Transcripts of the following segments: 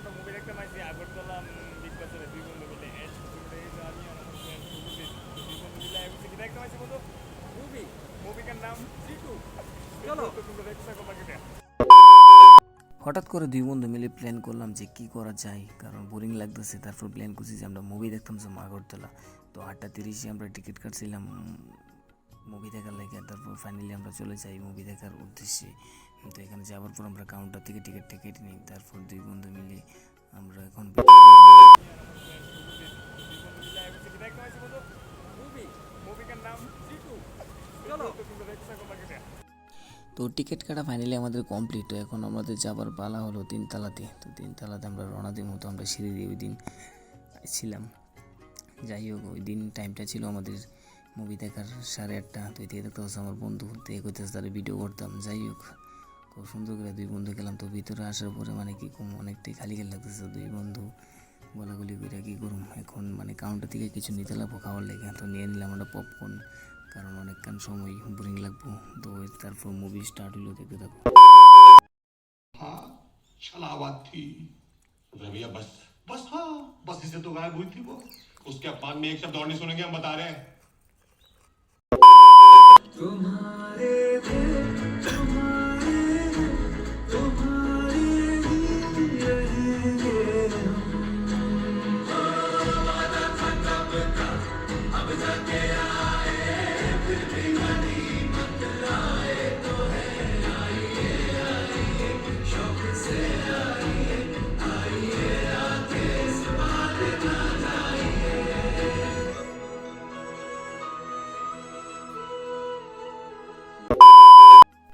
আমরা মুভি দেখতে পাইছি আগরতলা বিগ বাজারে দুই বন্ধু মিলে। আমি আমার ফ্রেন্ড দুই বন্ধু মিলে কি দেখতে পাইছি বন্ধু? মুভি মুভিটার নাম জিটু চলো। তো তোমরা দেখতে থাকো বাকিটা হঠাৎ করে দুই বন্ধু মিলে প্ল্যান করলাম যে কি করা যায় কারণ বোরিং লাগতেছে। তারপর প্ল্যান করছি যে আমরা মুভি দেখতাম যে আগরতলা। তো আটটা তিরিশে আমরা টিকিট কাটছিলাম মুভি দেখার লাগে। তারপর ফাইনালি আমরা চলে যাই মুভি দেখার উদ্দেশ্যে। তো এখানে যাওয়ার পর আমরা কাউন্টার থেকে টিকিট টিকিট নিই, তারপর দুই বন্ধু মিলে আমরা এখন তো টিকিট কাটা ফাইনালি আমাদের কমপ্লিট তো এখন আমাদের যাবার পালা হলো তিনতলাতে। তো তিনতলাতে আমরা রওনা দিই মতো আমরা সিঁড়ি দিয়ে ওই দিন ছিলাম। যাই হোক, ওই দিন টাইমটা ছিল আমাদের মুভি দেখার সাড়ে আটটা। তো এদিকে দেখতে আমার বন্ধু, তো করতে তারা ভিডিও করতাম। যাই হোক খুব সুন্দর করে দুই বন্ধু গেলাম তো ভিতরে আসার পরে মানে কি কম অনেকটাই খালি খালি লাগতেছে দুই বন্ধু বলাগুলি করে কী করুম এখন মানে কাউন্টার থেকে কিছু নিতে লাগবো খাওয়ার লেগে তো নিয়ে নিলাম আমরা পপকর্ন কারণ অনেকক্ষণ সময় বোরিং লাগবো তো ওই তারপর মুভি স্টার্ট হলো দেখতে থাকো हाँ छलावत थी रविया बस बस हाँ बस इसे तो गायब हुई थी वो उसके अपान में एक शब्द और नहीं सुनेंगे हम बता रहे हैं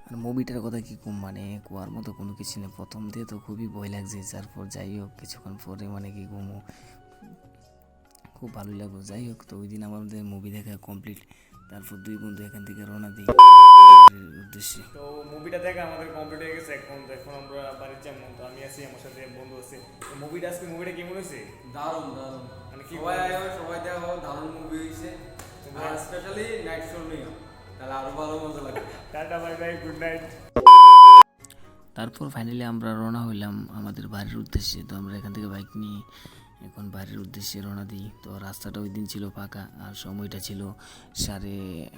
আর মুভিটার কথা কি কম? মানে কুয়ার মতো কোনো কিছু নেই। প্রথম দিয়ে তো খুবই ভয় লাগছে। তারপর যাই হোক কিছুক্ষণ পরে মানে কি ঘুমো খুব ভালো লাগল। যাই হোক তো ওই দিন আমাদের মুভি দেখা কমপ্লিট তারপর দুই বন্ধু এখান থেকে রওনা দিই। উদ্দেশ্যে। তো মুভিটা দেখা আমাদের কমপ্লিট হয়ে গেছে। এখন তো এখন আমরা বাড়ির যাব তো আমি আছি আমার সাথে বন্ধু আছে। তো মুভিটা আজকে মুভিটা কেমন হয়েছে? দারুণ দারুণ। মানে কি সবাই সবাই দেখো দারুণ মুভি হয়েছে। আর স্পেশালি নাইট শো নিও তাহলে আরও ভালো মজা লাগবে। Tata bye bye good night তারপর ফাইনালি আমরা রওনা হইলাম আমাদের বাড়ির উদ্দেশ্যে। তো আমরা এখান থেকে বাইক নিয়ে এখন বাড়ির উদ্দেশ্যে রওনা দিই। তো রাস্তাটা ওই দিন ছিল ফাঁকা আর সময়টা ছিল সাড়ে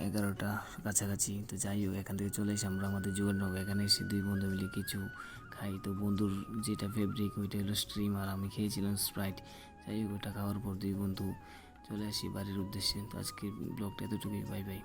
এগারোটা কাছাকাছি। তো যাই হোক এখান থেকে চলে এসে আমরা আমাদের যোগাননগর এখানে এসে দুই বন্ধু মিলে কিছু খাই। তো বন্ধুর যেটা ফেব্রিক ওইটা হলো স্ট্রিম আর আমি খেয়েছিলাম স্প্রাইট যাই হোক ওটা খাওয়ার পর দুই বন্ধু চলে আসি বাড়ির উদ্দেশ্যে। তো আজকে ব্লগটা এতটুকুই। Bye bye.